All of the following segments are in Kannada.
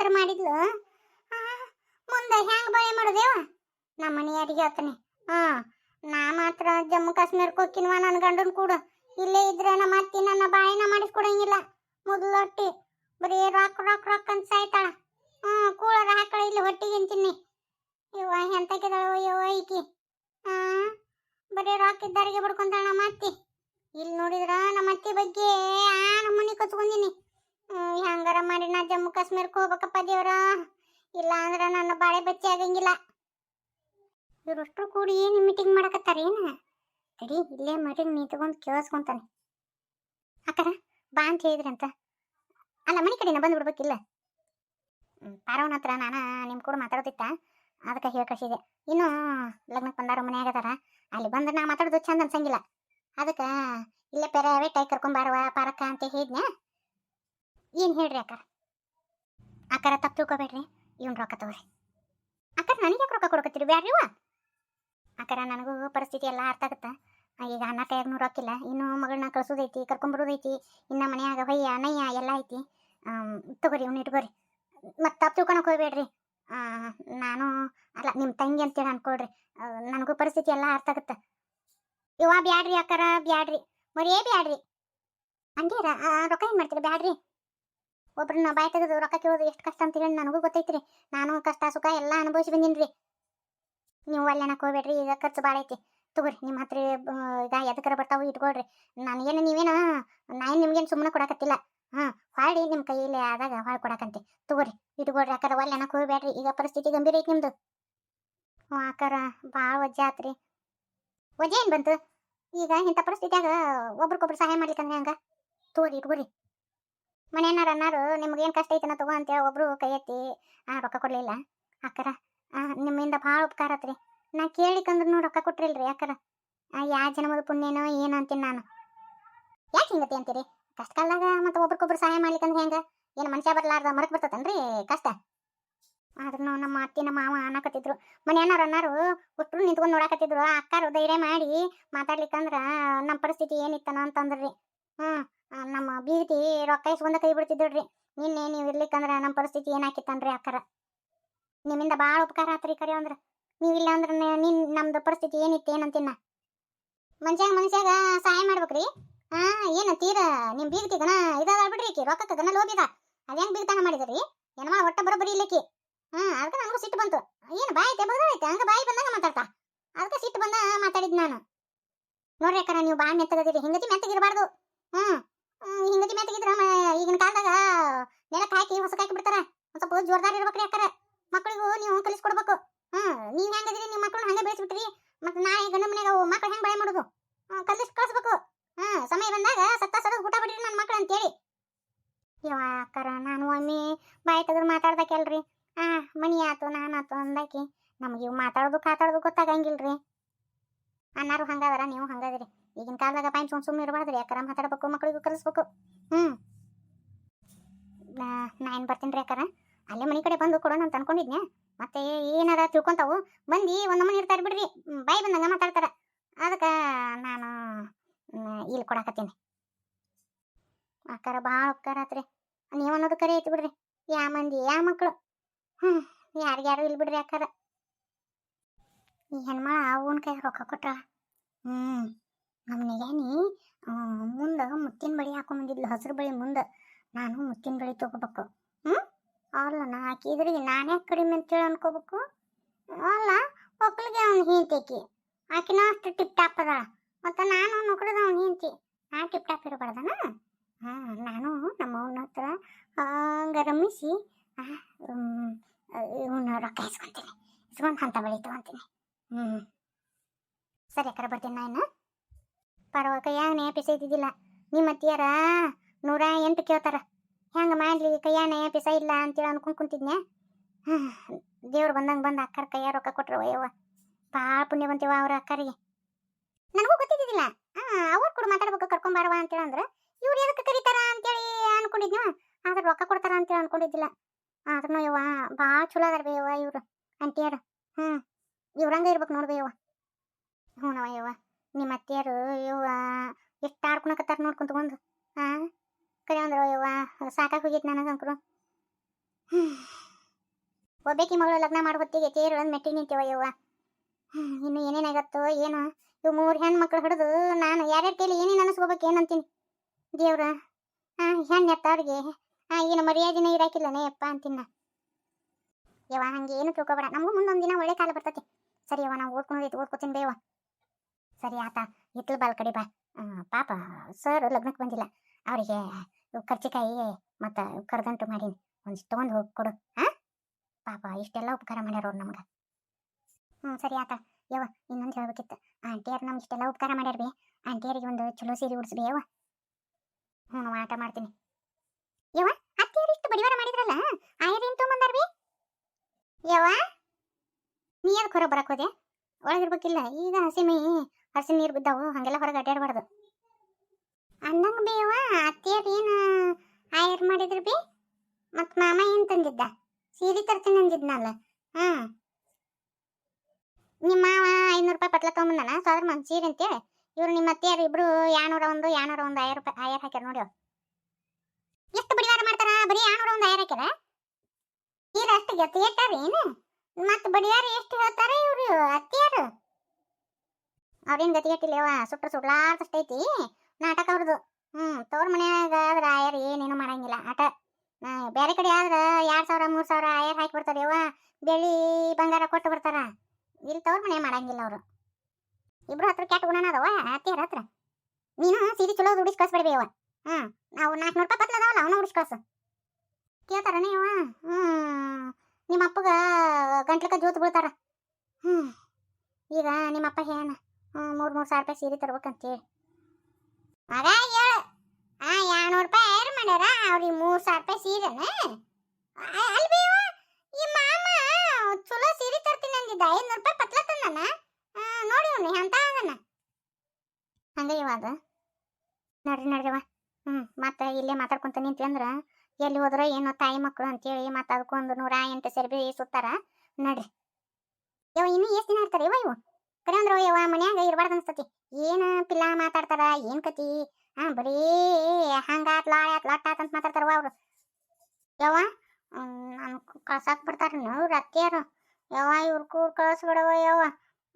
ಮಂತ್ರ ಮಾಡಿದ್ಲು. ಮುಂದೆ ಹೆಂಗ್ ಬಳೆ ಮಾಡೋದೇವ ನಮ್ಮ ಮನೆಯವ್ರಿಗೆ ಹೇಳ್ತಾನೆ. ಹಾ ನಾ ಮಾತ್ರ ಜಮ್ಮು ಕಾಶ್ಮೀರಕ್ಕೆ ಹೋಗ್ತೀನವ ನನ್ನ ಗಂಡನ್ ಕೂಡ. ಇಲ್ಲೇ ಇದ್ರೆ ನಮ್ಮ ಅತ್ತಿ ನನ್ನ ಬಾಯಿನ ಮಾಡಿಸ್ಕೊಡಂಗಿಲ್ಲ. ಮೊದಲೊಟ್ಟಿ ಬರೀ ರಾಕ್ ರಾಕ್ ರಾಕ್ ಅಂತ ಸಾಯ್ತಾಳ. ಹ್ಞೂ ಕೂಳರ ಹಾಕಳ ಇಲ್ಲಿ ಹೊಟ್ಟಿಗೆ ಅಂತೀನಿ ಇವ ಎಂತಕ್ಕಿದಾಳ ಯವ್ವ ಈಕಿ. ಬರೀ ರಾಕ್ ಇದ್ದಾರಿಗೆ ಬಡ್ಕೊಂತಾಳ ನಮ್ಮ ಅತ್ತಿ. ಇಲ್ಲಿ ನೋಡಿದ್ರ ನಮ್ಮ ಅತ್ತಿ ಬಗ್ಗೆ ಆ ನಮ್ಮನೆ ಕಚ್ಕೊಂಡಿನಿ. ಹೆಂಗಾರ ಮಾಡಿ ನಾ ಜಮ್ಮು ಕಾಶ್ಮೀರಕ್ಕೆ ಹೋಗ್ಬೇಕಪ್ಪ ದೇವ್ರ. ಇಲ್ಲ ಅಂದ್ರೆ ನನ್ನ ಬಾಳೆ ಬಚ್ಚಿ ಆಗಂಗಿಲ್ಲ. ಇವರಷ್ಟು ಕೂಡಿ ಏನು ಮೀಟಿಂಗ್ ಮಾಡಕತ್ತಾರ ಏನ? ಅಡಿ ಇಲ್ಲೇ ಮರಿಗೆ ನಿಂತ್ಕೊಂಡು ಕೇಳಿಸ್ಕೊಂತಾನೆ. ಅಕ್ಕರ, ಬಾ ಅಂತ ಹೇಳಿದ್ರಂತ. ಅಲ್ಲ, ಮನೆ ಕಡೆನ ಬಂದು ಬಿಡ್ಬೇಕಿಲ್ಲ ಪಾರವನ ಹತ್ರ ನಾನು ನಿಮ್ಮ ಕೂಡ ಮಾತಾಡೋದಿತ್ತ? ಅದಕ್ಕೆ ಹೇಳಿ ಕಳಿಸಿದೆ. ಇನ್ನು ಲಗ್ನಕ್ಕೆ ಬಂದಾರ ಮನ್ಯಾಗ ಅಲ್ಲಿ ಬಂದ್ರೆ ನಾ ಮಾತಾಡೋದು ಚಂದ ಅನ್ಸಂಗಿಲ್ಲ. ಅದಕ್ಕೆ, ಇಲ್ಲೇ ಪ್ರೈವೇಟ್ ಆಗಿ ಕರ್ಕೊಂಬಾರವ ಪಾರಕ್ಕ ಅಂತ ಹೇಳಿದ್ನ ಏನು ಹೇಳ್ರಿ ಅಕ್ಕಾರ ಅಕ್ಕಾರ ತಪ್ಪು ತಿಳ್ಕೊಬೇಡ್ರಿ. ಇವನ್ ರೊಕ್ಕ ತಗೋರಿ. ಅಕ್ಕಾರ ನನಗೆ ರೊಕ್ಕ ಕೊಡಕತ್ತೀರಿ ಬ್ಯಾಡ್ರಿವ ಅಕ್ಕಾರ ನನಗೂ ಪರಿಸ್ಥಿತಿ ಎಲ್ಲ ಅರ್ಥ ಆಗುತ್ತಾ. ಈಗ ಅನ್ನ ಕೈಯಾಗ ರೊಕ್ಕಿಲ್ಲ ಇನ್ನು ಮಗಳನ್ನ ಕಳ್ಸೋದೈತಿ, ಕರ್ಕೊಂಬರೋದೈತಿ. ಇನ್ನು ಮನೆಯಾಗ ಹೊಯ್ಯ ನಯ್ಯ ಎಲ್ಲ ಐತಿ. ತಗೋರಿ ಇವ್ನ ಇಟ್ಕೋರಿ. ಮತ್ತೆ ತಪ್ಪು ತಿಳ್ಕೊಳಕ್ ಹೋಗ್ಬೇಡ್ರಿ. ನಾನು, ಅಲ್ಲ ನಿಮ್ಮ ತಂಗಿ ಅಂತೇಳಿ ಅನ್ಕೊಳ್ರಿ. ನನಗೂ ಪರಿಸ್ಥಿತಿ ಎಲ್ಲ ಅರ್ಥ ಆಗುತ್ತೆ. ಇವ ಬ್ಯಾಡ್ರಿ ಅಕ್ಕಾರ ಬ್ಯಾಡ್ರಿ. ಮರಿಯೇ ಬ್ಯಾಡ್ರಿ. ಹಂಗೇರ ರೊಕ್ಕ ಏನ್ ಮಾಡ್ತೀರಿ? ಬ್ಯಾಡ್ರಿ. ಒಬ್ರನ್ನ ಬಾಯ್ ತೆಗೆದು ರೊಕ್ಕ ಕೇಳೋದು ಎಷ್ಟು ಕಷ್ಟ ಅಂತ ಹೇಳಿ ನನಗೂ ಗೊತ್ತೈತ್ರಿ. ನಾನು ಕಷ್ಟ ಸುಖ ಎಲ್ಲ ಅನುಭವಿಸಿ ಬಂದಿನ್ರಿ. ನೀವು ಅಲ್ಲೇನ ಕೋಬೇಡ್ರಿ ಹೋಗ್ಬೇಡ್ರಿ ಈಗ ಖರ್ಚು ಭಾಳ ಐತಿ. ತಗೋರಿ, ನಿಮ್ಮ ಹತ್ರ ಈಗ ಎದಕ್ಕರ ಬರ್ತಾವು ಇಟ್ಕೊಳ್ರಿ. ನನಗೇನು ನೀವೇನು ನಾನು ನಿಮ್ಗೇನು ಸುಮ್ಮನೆ ಕೊಡಕತ್ತಿಲ್ಲ. ಹಾಂ, ಹಾಡಿ ನಿಮ್ಮ ಕೈಯಲ್ಲಿ ಆದಾಗ ಹಾಳ್ ಕೊಡಕಂತೆ. ತಗೋರಿ, ಇಟ್ಕೊಳ್ರಿ. ಅಕ್ಕಾರ ಒಲ್ಲೆ ಅನ್ನಕ್ಕೆ ಹೋಗ್ಬೇಡ್ರಿ ಈಗ ಪರಿಸ್ಥಿತಿ ಗಂಭೀರ ಐತಿ ನಿಮ್ಮದು ಹ್ಞೂ ಅಕ್ಕಾರ ಭಾಳ ವಜ್ಜೆ ಆತ್ರಿ. ವಜೆ ಏನು ಬಂತು? ಈಗ ಇಂಥ ಪರಿಸ್ಥಿತಿಯಾಗ ಒಬ್ರಿಗೊಬ್ರು ಸಹಾಯ ಮಾಡ್ಲಿಕ್ಕಂದ್ರೆ ಹಂಗೆ? ತಗೋರಿ ಇಟ್ಕೋರಿ ಮನೆಯನ್ನಾರ ಅನ್ನಾರು ನಿಮ್ಗೇನು ಕಷ್ಟ ಐತನ ತಗೋ ಅಂತೇಳಿ ಒಬ್ರು ಕೈ ಎತ್ತಿ, ಆ, ರೊಕ್ಕ ಕೊಡ್ಲಿಲ್ಲ, ಅಕ್ಕರ ನಿಮ್ಮಿಂದ ಭಾಳ ಉಪಕಾರ ಆತ್ರಿ. ನಾ ಕೇಳಿಕಂದ್ರೂ ರೊಕ್ಕ ಕೊಟ್ರಿಲ್ರಿ, ಅಕ್ಕರ. ಯಾವ ಜನ್ಮದ ಪುಣ್ಯನೋ ಏನು ಅಂತೀನಿ ನಾನು. ಯಾಕೆ ಹಿಂಗತಿ ಅಂತೀರಿ? ಕಷ್ಟ ಕಾಲದಾಗ ಮತ್ತೆ ಒಬ್ರಿಗೊಬ್ರು ಸಹಾಯ ಮಾಡ್ಲಿಕ್ಕಂದ್ರೆ ಹೆಂಗೆ? ಏನು ಮನುಷ್ಯ ಬರ್ಲಾರ್ದ ಮರಕ್ ಬರ್ತತನ್ರಿ ಕಷ್ಟ. ಆದ್ರೂ ನಮ್ಮ ಅತ್ತಿ, ನಮ್ಮ ಮಾವ ಅನ್ನಕತ್ತಿದ್ರು ಮನೆಯನ್ನಾರು ಅನ್ನಾರು ಒಟ್ಟರು ನಿಂತ್ಕೊಂಡು ನೋಡಕತ್ತಿದ್ರು. ಅಕ್ಕಾರು ಧೈರ್ಯ ಮಾಡಿ ಮಾತಾಡ್ಲಿಕ್ಕಂದ್ರ ನಮ್ಮ ಪರಿಸ್ಥಿತಿ ಏನಿತ್ತನೋ ಅಂತಂದ್ರಿ. ಹ್ಞೂ ನಮ್ಮ ಬೀದಿ ರೊಕ್ಕ ಇಸ್ಕೊಂಡ ಕೈ ಬಿಡ್ತಿದ್ರಿ ನಿನ್ನೆ ನೀವು ಇರ್ಲಿಕ್ಕಂದ್ರ ನಮ್ಮ ಪರಿಸ್ಥಿತಿ ಏನಾಕಿತ್ತನ್ರಿ ಅಕ್ಕರ? ನಿಮ್ಮಿಂದ ಭಾಳ ಉಪಕಾರ ಆತ್ರಿ ಕರೆ ಅಂದ್ರ. ನೀವಿಲ್ಲ ಅಂದ್ರೆ ನಿನ್ ನಮ್ದು ಪರಿಸ್ಥಿತಿ ಏನಿತ್ತು ಏನಂತಿನ್ನ? ಮನುಷ್ಯಾಗ ಮನುಷ್ಯಾಗ ಸಹಾಯ ಮಾಡ್ಬೇಕ್ರಿ. ಹಾ ಏನು ತೀರ ನಿಮ್ ಬೀಗತಿಗನ ಇದಾದ ಬಿಡ್ರಿ ಈಕಿ ರೊಕ್ಕಕ್ಕೆ ಗನ ಲೋಬಿದ ಅದೇಂಗ್ ಬೀಗತನ ಮಾಡಿದ್ರಿ? ಏನಮ್ಮ ಒಟ್ಟ ಬರೋಬ್ಬರಿ ಇಲ್ಲಕ್ಕಿ? ಹಾ ಅದಕ್ಕೆ ನನಗೂ ಸಿಟ್ಟು ಬಂತು. ಏನು ಬಾಯಿ ತೆಬಗದೈತೆ ಹಂಗ ಬಾಯಿ ಬಂದಂಗ ಮಾತಾಡ್ತಾ? ಅದಕ್ಕೆ ಸಿಟ್ಟು ಬಂದ ಮಾತಾಡಿದ್ ನಾನು. ನೋಡ್ರಿ ಅಕ್ಕ ನೀವು ಬಾಳ್ ಮೆತ್ತಗದಿರಿ. ಹಿಂಗತಿ ಮೆತ್ತಗಿರಬಾರ್ದು. ಹ್ಮ್, ಹಿಂಗತಿ ಮೆತ್ತಗಿದ್ರ ಮ- ಈಗಿನ ಕಾಲದಾಗ ನೆಲಕ್ಕೆ ಹಾಕಿ ಹೊಸಕಾಕಿ ಬಿಡ್ತಾರ. ಒಂದ್ ಸ್ವಲ್ಪ ಜೋರ್ದಾರ್ ಇರ್ಬೇಕ್ರಿ ಅಕ್ಕರ. ಮಕ್ಕಳಿಗೂ ನೀವು ಕಲಿಸ್ಕೊಡ್ಬೇಕು ಹ್ಮ್, ನೀವ್ ಹೆಂಗದಿರಿ ನಿಮ್ಮ ಮಕ್ಕಳು ಹಂಗೆ ಬೆಳೆಸ್ಬಿಟ್ರಿ. ಮತ್ತೆ ನಾಳೆ ಗಂಡ ಮನೆಯಾಗ ಮಕ್ಳು ಹೆಂಗ್ ಬಳೆ ಮಾಡೋದು? ಕಲಿಸ್ ಕಳಿಸ್ಬೇಕು. ಹ್ಮ್, ಸಮಯ ಬಂದಾಗ ಸತ್ತ ಸದ ಊಟ ಬಿಡ್ರಿ ನನ್ನ ಮಕ್ಳು ಅಂತೇಳಿ. ಯವ್ವ ಅಕ್ಕರ, ನಾನು ಒಮ್ಮೆ ಬಾಯಿ ತೆಗೆದು ಮಾತಾಡ್ದಕ್ಕೆಲ್ರಿ ಆ, ಮನಿ ಆತು ನಾನಾತು ಅಂದಾಕಿ. ನಮಗೆ ಇವು ಮಾತಾಡೋದು, ಕಾತಾಡೋದು ಗೊತ್ತಾಗಂಗಿಲ್ರಿ. ಅನ್ನಾರು ಹಂಗಾದ್ರ, ನೀವು ಹಂಗದಿರಿ. ಈಗಿನ ಕಾಲದಾಗ ಪಾಯಿಂಟ್ ಸುಮ್ ಸುಮ್ಮನೆ ಇರಬಾರ್ದ್ರಿ. ಯಾಕರ ಮಾತಾಡ್ಬೇಕು ಮಕ್ಕಳಿಗೂ ಕಲಿಸ್ಬೇಕು ಹ್ಮ್. ನಾ ಏನು ಬರ್ತೀನಿ ರೀ ಅಕ್ಕಾರ? ಅಲ್ಲೇ ಮನೆ ಕಡೆ ಬಂದು ಕೊಡೋಣ ಅಂತ ಅನ್ಕೊಂಡಿದ್ನೆ ಮತ್ತೆ ಏನಾರ ತಿಳ್ಕೊಂತಾವು? ಬಂದು ಒಂದು ಮನೆ ಇರ್ತಾರೆ ಬಿಡ್ರಿ. ಬೈ ಬಂದಂಗ ಮಾತಾಡ್ತಾರ. ಅದಕ್ಕೆ ನಾನು ಇಲ್ಲಿ ಕೊಡಾಕತ್ತೀನಿ. ಅಕ್ಕಾರ ಭಾಳ ಉಪಕಾರ ಆತ್ರಿ. ನೀವು ಅನ್ನೋದು ಕರೆ ಐತಿ ಬಿಡ್ರಿ. ಯಾ ಮಂದಿ, ಯಾ ಮಕ್ಕಳು ಹ್ಮ್, ಯಾರಿಗ್ಯಾರು ಇಲ್ಲಿ ಬಿಡ್ರಿ ಅಕ್ಕಾರ? ಈ ಹೆಣ್ಮಳ ಅವನ ಕೈ ರೊಕ್ಕ ಕೊಟ್ರ? ಹ್ಮ್. ನಮ್ಮ ನಿಗಾನಿ ಮುಂದೆ ಮುತ್ತಿನ ಬಳಿ ಹಾಕೊಂಡ್ ಬಂದಿದ್ಲು, ಹಸಿರು ಬಳಿ ಮುಂದೆ. ನಾನು ಮುತ್ತಿನ ಬಳಿ ತಗೋಬೇಕು. ಹ್ಞೂ ಅಲ್ಲ, ನಾ ಹಾಕಿದ್ರಿಗೆ ನಾನೇ ಕಡಿಮೆ ಅಂತೇಳಿ ಅನ್ಕೋಬೇಕು. ಅಲ್ಲ ಒಕ್ಕಲಿಗೆ ಅವ್ನು ಹಿಂತೇಕಿ ಆಕಿನ ಅಷ್ಟು ಟಿಪ್ ಟಾಪ್ ಅದ ಮತ್ತು ನಾನು ನೋಡಿದ ಅವ್ನು ಹಿಂತಿ ನಾ ಟಿಪ್ ಟಾಪ್ ಇರಬಾರ್ದನ? ಹಾಂ, ನಾನು ನಮ್ಮ ಅವನ ಹತ್ರ ಹಂಗೆ ರಮಿಸಿ ಇವನ್ನ ರೊಕ್ಕ ಇಸ್ಕೊಂತೀನಿ. ಇಸ್ಕೊಂಡು ಅಂತ ಬಳಿ ತಗೊಂತೀನಿ. ಹ್ಞೂ ಸರಿ ಅಕ್ಕರ, ಬರ್ತೀನಿ ನಾನು ಪರವ ಕೈಯಾಗ ನೇಪಿಸ ಇದ್ದಿದ್ದಿಲ್ಲ. ನಿಮ್ಮ ಅತ್ತಿಯಾರ ನೂರ ಎಂಟು ಕೇಳ್ತಾರ. ಹೆಂಗೆ ಮಾಡಲಿ ಕೈಯಾಗ ನೇಪಿಸ ಇಲ್ಲ ಅಂತೇಳಿ ಅನ್ಕೊಂಡು ಕುಂತಿದ್ನೆ ದೇವ್ರು ಬಂದಂಗೆ ಬಂದು ಅಕ್ಕರ ಕೈಯ ರೊಕ್ಕ ಕೊಟ್ರು. ಅಯ್ಯವ್ವ ಭಾಳ ಪುಣ್ಯ ಬಂತೀವ ಅವ್ರ ಅಕ್ಕರಿಗೆ. ನನಗೂ ಗೊತ್ತಿದ್ದಿಲ್ಲ ಅವ್ರು ಕೂಡ ಮಾತಾಡ್ಬೇಕು ಕರ್ಕೊಂಬಾರವ ಅಂತೇಳಿ ಅಂದ್ರೆ. ಇವ್ರು ಎದಕ್ಕೆ ಕರೀತಾರ ಅಂತೇಳಿ ಅನ್ಕೊಂಡಿದ್ನ, ಆದ್ರೆ ರೊಕ್ಕ ಕೊಡ್ತಾರ ಅಂತೇಳಿ ಅನ್ಕೊಂಡಿದ್ದಿಲ್ಲ. ಆದ್ರೂ ಯವ್ವ ಭಾಳ ಚಲೋ ಅದಾರ ಬೇವ ಇವರು, ಅಂಟಿಯಾರ. ಹ್ಞೂ ಇವ್ರಂಗೆ ಇರ್ಬೇಕು ನೋಡ್ಬೇ ಹ್ಞೂ ಹ್ಞೂನವ ಯವ್ವ. ನಿಮ್ಮ ಅತ್ತೆಯರು ಇವ ಎಷ್ಟು ಆಡ್ಕೊಳಕತ್ತಾರ ನೋಡ್ಕೊಂತ ಬಂದು ಹಾಂ ಕರೆ ಅಂದ್ರು ಯವ್ವ ಸಾಕಾಗಿ ಹೋಗೈತೆ ನನಗಂಕರು ಒಬ್ಬೇಕಿ ಮಗಳು ಲಗ್ನ ಮಾಡೋ ಹೊತ್ತಿಗೆ ತೇರು ಒಂದು ಮೆಟ್ಟಿ ನಿಂತೀವ ಹ್ಮ್, ಇನ್ನು ಏನೇನಾಗತ್ತೋ ಏನೋ. ಇವು ಮೂರು ಹೆಣ್ಮಕ್ಳು ಹಿಡಿದು ನಾನು ಯಾರ್ಯಾರ ಕೈಲಿ ಏನೇನು ಅನಿಸ್ಕೋಬೇಕು ಏನಂತೀನಿ ದೇವ್ರ ಹಾಂ ಹೆಣ್ಣು ಎತ್ತವ್ರಿಗೆ ಹಾಂ ಏನು ಮರ್ಯಾದಿನ ಇರಾಕಿಲ್ಲನೇ ಅಪ್ಪ ಅಂತೀನಿ ಯವ್ವ ಹಂಗೆ ಏನು ತಿಳ್ಕೊಬೇಡ. ನಮಗೂ ಮುಂದೊಂದು ದಿನ ಒಳ್ಳೆ ಕಾಲ ಬರ್ತೈತಿ. ಸರಿ ಯವ್ವ ನಾವು ಓದ್ಕೊಂಡು ಓದ್ಕೋತೀನಿ ಬೇವ ಸರಿ ಆತ ಇತ್ಲು ಬಾಲ್ ಕಡಿ ಬಾ. ಪಾಪ ಸರ್ ಲಗ್ನಕ್ಕೆ ಬಂದಿಲ್ಲ. ಅವರಿಗೆ ಕರ್ಚಿಕಾಯಿ ಮತ್ತು ಕರ್ದಂಟು ಮಾಡೀನಿ. ಒಂದಿಷ್ಟು ತೊಗೊಂಡು ಹೋಗಿ ಕೊಡು ಹಾಂ ಪಾಪ, ಇಷ್ಟೆಲ್ಲ ಉಪಕಾರ ಮಾಡ್ಯಾರ ಅವ್ರು ನಮ್ಗೆ. ಹ್ಞೂ ಸರಿ ಆತ. ಯವ್ವ, ಇನ್ನೊಂದು ಹೇಳ್ಬೇಕಿತ್ತು. ಆಂಟಿಯರ್ ನಮ್ಗೆ ಇಷ್ಟೆಲ್ಲ ಉಪಕಾರ ಮಾಡ್ಯಾರ ಬಿ. ಆಂಟಿಯರಿಗೆ ಒಂದು ಚಲೋ ಸೀರೆ ಉಡ್ಸ್ಬಿ, ಯವ್ವ. ಹ್ಞೂ ಆಟ ಮಾಡ್ತೀನಿ. ಯವ್ವ, ಅತ್ತಿಯರು ಇಷ್ಟು ಬಡಿವಾರ ಮಾಡಿದ್ರಲ್ಲ, ಆಯರ್ ಏನು ತೊಗೊಂಬಂದಾರ ಬಿ? ಯವ್ವ, ನೀ ಅದಕ್ಕೆ ಹೊರ ಬರಕ್ಕೆ ಒಳಗಿರ್ಬೇಕಿಲ್ಲ ಈಗ ಹಸಿ ಮೈ ಹಸಿ ನೀರು ಬಿದ್ದಾವು, ಹಾಗೆಲ್ಲ ಹೊರಗೆ ಅಡ್ಡಾಡ್ಬಾರ್ದು ಅಣ್ಣಂಗ ಬಿ ಯವ್ವ ಅತ್ತಿಯರು ಏನು ಆಯರ್ ಮಾಡಿದ್ರು ಬಿ. ಮತ್ತು ಮಾಮ ಏನು ತಂದಿದ್ದ? ಸೀರೆ ತರ್ತೀನಿ ಅಂದಿದ್ನಲ್ಲ. ಹಾಂ. ನಿಮ್ಮ ಮಾವ ಐನೂರು ರೂಪಾಯಿ ಪಟ್ಲ ತೊಗೊಂಬಂದಾನ? ಸಾವಿರ ಮಂದಿ ಸೀರೆ ಅಂತೇಳಿ. ಇವ್ರು ನಿಮ್ಮ ಅತ್ತಿಯರು ಇಬ್ರು ಯಾನೂರ ಒಂದು ಯಾನೂರ ಒಂದು ಐದು ರೂಪಾಯಿ, ಆಯರ್ ಹಾಕ್ಯಾರ ನೋಡಿ. ಎಷ್ಟು ಬಡಿವಾರ ಮಾಡ್ತಾರ? ಬರೀ ಯಾನೂರ ಒಂದು ಆಯರ್ ಹಾಕ್ಯಾರ? ಈಗ ಅಷ್ಟು ಗತಿ ಏನು? ಮತ್ತು ಬಡಿವಾರ ಎಷ್ಟು ಹೇಳ್ತಾರ ಇವರು ಅತ್ತೆಯರು? ಅವ್ರೇನು ಸುಟ್ಟ ಸುಡ್ಲಾರ್ದಷ್ಟು ಐತಿ ನಾಟಕ ಅವ್ರದ್ದು ಹ್ಞೂ ತೋರ್ ಮನ್ಯಾಗ ಆದ್ರೆ ಆಯರ್ ಏನೇನು ಮಾಡಂಗಿಲ್ಲ. ಆಟ ಬೇರೆ ಕಡೆ ಆದ್ರೆ ಎರಡು ಸಾವಿರ, ಮೂರು ಸಾವಿರ ಆಯರ್ ಹಾಕಿ ಬರ್ತಾರೇವ ಬೆಳ್ಳಿ ಬಂಗಾರ ಕೊಟ್ಟು ಬರ್ತಾರ ಇಲ್ಲಿ ತೋರ್ ಮನೆ ಮಾಡಂಗಿಲ್ಲ ಅವರು. ಇಬ್ರು ಹತ್ರ ಕೆಟ್ಟ ಗುಣನ ಅದಾವ ಅತ್ತಿಯರ ಹತ್ರ. ನೀನು ಸೀರೆ ಚಲೋ ಉಡಿಸ್ ಕಳ್ಸ್ಬೇಡಿ ಅವ ಹ್ಞೂ ನಾವು ನಾಲ್ಕುನೂರು ರೂಪಾಯಿ ಪತ್ಲ ಅದಾವಲ್ಲ ಅವನ ಉಡಿಸ್ ಕಳ್ಸು ಕೇಳ್ತಾರನೇ ನೀವ ಹ್ಞೂ ನಿಮ್ಮ ಅಪ್ಪಗ ಗಂಟ್ಲಕ್ಕ ಜೋತ್ ಬೀಳ್ತಾರ. ಹ್ಞೂ ಈಗ ನಿಮ್ಮಪ್ಪ ಹೇಳ ಮೂರು ಮೂರು ಸಾವಿರ ರೂಪಾಯಿ ಸೀರೆ ತರ್ಬೇಕಂತೇಳಿ ಮಗ, ಹೇಳು. ಆ, ಎರಡ್ನೂರು ರೂಪಾಯಿ ಏರ್ ಮಾಡ್ಯಾರ? ಅವ್ರಿಗೆ ಮೂರು ಸಾವಿರ ರೂಪಾಯಿ ಸೀರೆನ? ಅಲ್ಬಿ ಈ ಮಾಮ ಚಲೋ ಸೀರೆ ತರ್ತೀನಿ ಅಂದಿದ್ದ. ಐನೂರು ರೂಪಾಯಿ ಪತ್ಲ ತಂದನ? ನೋಡಿ ಅವ್ನಿ ಅಂತ ಆಗನ? ಹಂಗ ಇವಾಗ ನಡ್ರಿ ನಡ್ರಿವ ಹ್ಞೂ ಮತ್ತೆ ಇಲ್ಲೇ ಮಾತಾಡ್ಕೊಂತ ನಿಂತಿ ಅಂದ್ರೆ, ಎಲ್ಲಿ ಹೋದ್ರೆ ಏನೋ ತಾಯಿ ಮಕ್ಕಳು ಅಂತೇಳಿ ಮತ್ತೆ ಅದಕ್ಕೊಂದು ನೂರ ಎಂಟು ಸೇರಿ ಸುತ್ತಾರ. ನಡ್ರಿ. ಇವ ಇನ್ನೂ ಎಷ್ಟು ದಿನ ಇರ್ತಾರೆ ಇವ ಇವು? ಕರೆ ಅಂದ್ರ ಯವ ಮನ್ಯಾಗ ಇರ್ಬಾರ್ದು ಅನ್ಸ್ತತಿ. ಏನು ಪಿಲ್ಲ ಮಾತಾಡ್ತಾರ, ಏನ್ ಕತಿ? ಹಾ, ಬರೀ ಹಂಗಾತ್ ಲಾಳಾತ್ ಲಟ್ಟಾತ್ ಅಂತ ಮಾತಾಡ್ತಾರವ ಅವ್ರು. ಯವ್ವ ನಾನು ಕಳ್ಸಾಕ್ ಬಿಡ್ತಾರ ಅವ್ರು ಅತ್ತಿಯರು. ಯವ್ವ, ಇವ್ರ ಕೂಡ್ ಕಳ್ಸ್ಬಿಡವ ಯವ್ವ.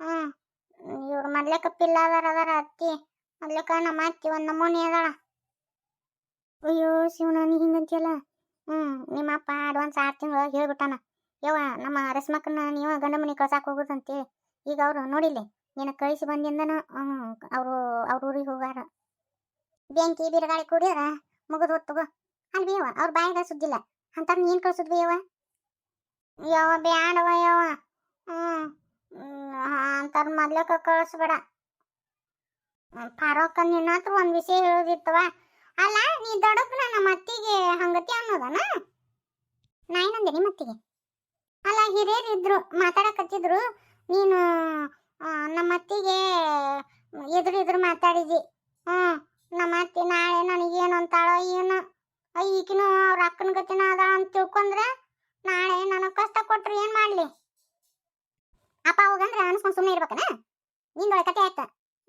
ಹ್ಮ್, ಇವ್ರ ಮೊದ್ಲೇಕ ಪಿಲ್ಲ ಅದಾರ ಅದಾರ ಅತ್ತಿ. ಮೊದ್ಲೇಕ ನಮ್ಮ ಅತ್ತಿ ಒಂದ್ ನಮೂನಿ ಅದಾಳ. ಅಯ್ಯೋ ಶಿವನ ಹಿಂಗಂತಿಯಲ್ಲ? ಹ್ಮ್, ನಿಮ್ಮ ಅಪ್ಪ ಅಡ್ವಾನ್ಸ್ ಆರು ತಿಂಗಳು ಹೇಳ್ಬಿಟ್ಟಾನ. ಯವ್ವ, ನಮ್ಮ ರಸ್ಮಕ್ಕನ ನೀವು ಗಂಡ ಮನೆ ಕಳ್ಸಾಕ್ ಹೋಗುದಂತೇಳಿ ಈಗ ಅವ್ರು ನೋಡಿಲಿ ನಿನ್ನ ಕಳಿಸಿ ಬಂದಿಂದನು ಅವರು, ಅವ್ರ ಊರಿಗೆ ಹೋಗಾರ. ಬೆಂಕಿ, ಬಿರುಗಾಳಿ ಕುಡಿಯೋರ, ಮುಗಿದು ಹೊತ್ತುಗೋ ಅಲ್ಲಿ ಬೇವ ಅವ್ರ ಬಾಯಿಗ ಸುದ್ದಿಲ್ಲ ಅಂತ ನೀನ್ ಕಳ್ಸುದ್ವಿ ಯವ ಯಾವ ಬ್ಯಾಡವ ಯಾವ ಹ್ಮ್ ಅಂತಾರ ಮೊದ್ಲಕ್ಕ ಕಳಿಸ್ಬೇಡ. ಫಾರೋಕ ನಿನ್ನ ಹತ್ರ ಒಂದ್ ವಿಷಯ ಹೇಳೋದಿತ್ತವ ಅಲ್ಲ, ನೀ ದೊಡ್ಡಪ್ಪ ನಮ್ಮ ಅತ್ತಿಗೆ ಹಂಗತಿ ಅನ್ನೋದನ? ನಾ ಏನಂದೆ ನಿಮ್ಮ ಅತ್ತಿಗೆ ಅಲ್ಲ ಹಿರಿಯರು ಇದ್ರು ಮಾತಾಡಕತ್ತಿದ್ರು ನೀನು ನಮ್ಮ ಅತ್ತಿಗೆ ಎದುರು ಎದುರು ಮಾತಾಡಿದಿ ಹ್ಮ್ ನಮ್ಮ ಅತ್ತಿ ನಾಳೆ ನನಗೇನು ಅಂತಾಳೋ ಏನು. ಈಕಿನೂ ಅವ್ರ ಅಕ್ಕನ ಗತಿನ ಅದ ಅಂತ ತಿಳ್ಕೊಂಡ್ರೆ ನಾಳೆ ನನಗೆ ಕಷ್ಟ ಕೊಟ್ರೆ ಏನು ಮಾಡಲಿ? ಅಪ್ಪ ಹೋಗಂದ್ರೆ ಅನ್ಸ್ಕೊಂಡು ಸುಮ್ಮನೆ ಇರ್ಬೇಕನ? ನಿಂದೊಳಗೆ ಕತೆ ಆಯ್ತ.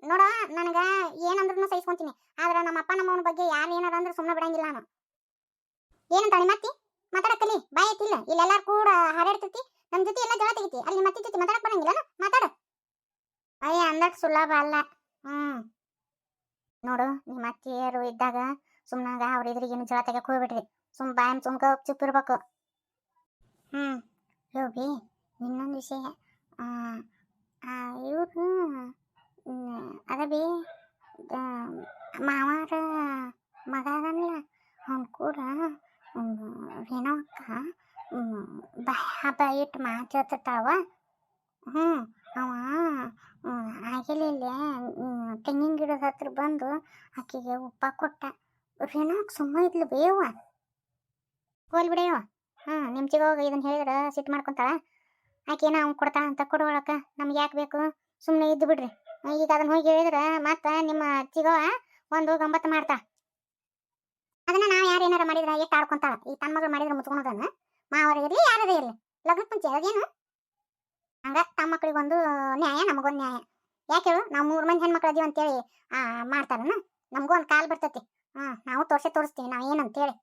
ನೋಡ, ನನಗೆ ಏನಂದ್ರೂ ಸಹಿಸ್ಕೊಂತೀನಿ. ಆದ್ರೆ ನಮ್ಮ ಅಪ್ಪ ನಮ್ಮವನ ಬಗ್ಗೆ ಯಾರು ಏನಾರ ಅಂದ್ರೆ ಸುಮ್ಮನೆ ಬಿಡಂಗಿಲ್ಲ ನಾನು. ಏನಂತ ನಿಮ್ಮ ಅತ್ತಿ ಬಾಯ್ ಐತಿಲ್ಲ ಇಲ್ಲೆಲ್ಲಾರು ಕೂಡ ಹಾರಾಡ್ತೈತಿ ನಮ್ಮ ಜೊತೆ ಎಲ್ಲ ಜಗಳ ತೆಗಿತಿ. ಅಲ್ಲಿ ನಿಮ್ಮ ಅತ್ತಿ ಜೊತೆ ಮಾತಾಡಕ್ ಬರಂಗಿಲ್ಲ ಮಾತಾಡು. ಅಯ್ಯ ಅಂದಕ್ ಸುಲಭ ಅಲ್ಲ. ಹ್ಮ್. ನೋಡು ನಿಮ್ಮ ಅತ್ತಿಯರು ಇದ್ದಾಗ ಸುಮ್ಮನಾಗ ಅವ್ರ ಎದುರಿಗೇನು ಜಗಳ ತೆಗಕ್ ಹೋಗ್ಬಿಡ್ರಿ ಸುಮ್ ಬಾಯಂ ಸುಮ್ಕ ಚುಪ್ಪಿರ್ಬೇಕು. ಹ್ಮ್. ಯೋಬಿ ಇನ್ನೊಂದು ವಿಷಯ. ಇವರು ಅದಬಿ ಮಾವಾರ ಮಗ ಅದನ್ಲ ಅವ್ನು ಕೂಡ ಏನೋ ಬಾಯ್ ಹಬ್ಬ ಇಟ್ಟು ಹ್ಞೂ ಅವ ಆಗಿಲಿಲ್ಲೇ ತೆಂಗಿನ ಗಿಡದ ಹತ್ರ ಬಂದು ಆಕೆಗೆ ಉಪ್ಪ ಕೊಟ್ಟ. ರೇಣಾಕ್ ಸುಮ್ಮ ಇದ್ಲು ಬೇವ ಹೋಲ್ ಬಿಡೆಯವ ಹ್ಞೂ ನಿಮ್ಮ ಚಿಗೋಗ ಇದನ್ನು ಹೇಳಿದ್ರೆ ಸಿಟ್ಟು ಮಾಡ್ಕೊಂತಾಳ. ಆಕೆನ ಅವ್ನು ಕೊಡ್ತಾಳ ಅಂತ ಕೊಡುವಳಕ ನಮ್ಗೆ ಯಾಕೆ ಬೇಕು? ಸುಮ್ಮನೆ ಇದ್ದು ಬಿಡ್ರಿ. ಈಗ ಅದನ್ನ ಹೋಗಿ ಹೇಳಿದ್ರೆ ಮತ್ತೆ ನಿಮ್ಮ ಚಿಗವ ಒಂದು ಗಂಬತ್ತು ಮಾಡ್ತಾ ಅದನ್ನ ನಾವು ಯಾರು ಏನಾರ ಮಾಡಿದ್ರೆ ಎಷ್ಟು ಆಡ್ಕೊಂತಾಳ? ಈ ತನ್ನ ಮಗಳು ಮಾಡಿದ್ರೆ ಮುಚ್ಕೊಳೋದನ್ನ ಮಾವರ ಇರಲಿ ಯಾರದೇ ಇರಲಿ. ಲಗ್ನಕ್ಕೆ ಮುಂಚೆ ಅದೇನು ಹಂಗ ತಮ್ಮ ಮಕ್ಕಳಿಗೊಂದು ನ್ಯಾಯ, ನಮಗೊಂದು ನ್ಯಾಯ. ಯಾಕೆ ಹೇಳು? ನಾವು ಮೂರು ಮಂದಿ ಹೆಣ್ಮಕ್ಳು ಅದೀವಿ ಅಂತೇಳಿ ಮಾಡ್ತಾರನ ನಮಗೂ ಒಂದು ಕಾಲ್ ಬರ್ತೈತಿ. ಹಾಂ ನಾವು ತೋರಿಸೇ ತೋರಿಸ್ತೀವಿ, ನಾವು ಏನಂತೇಳಿ.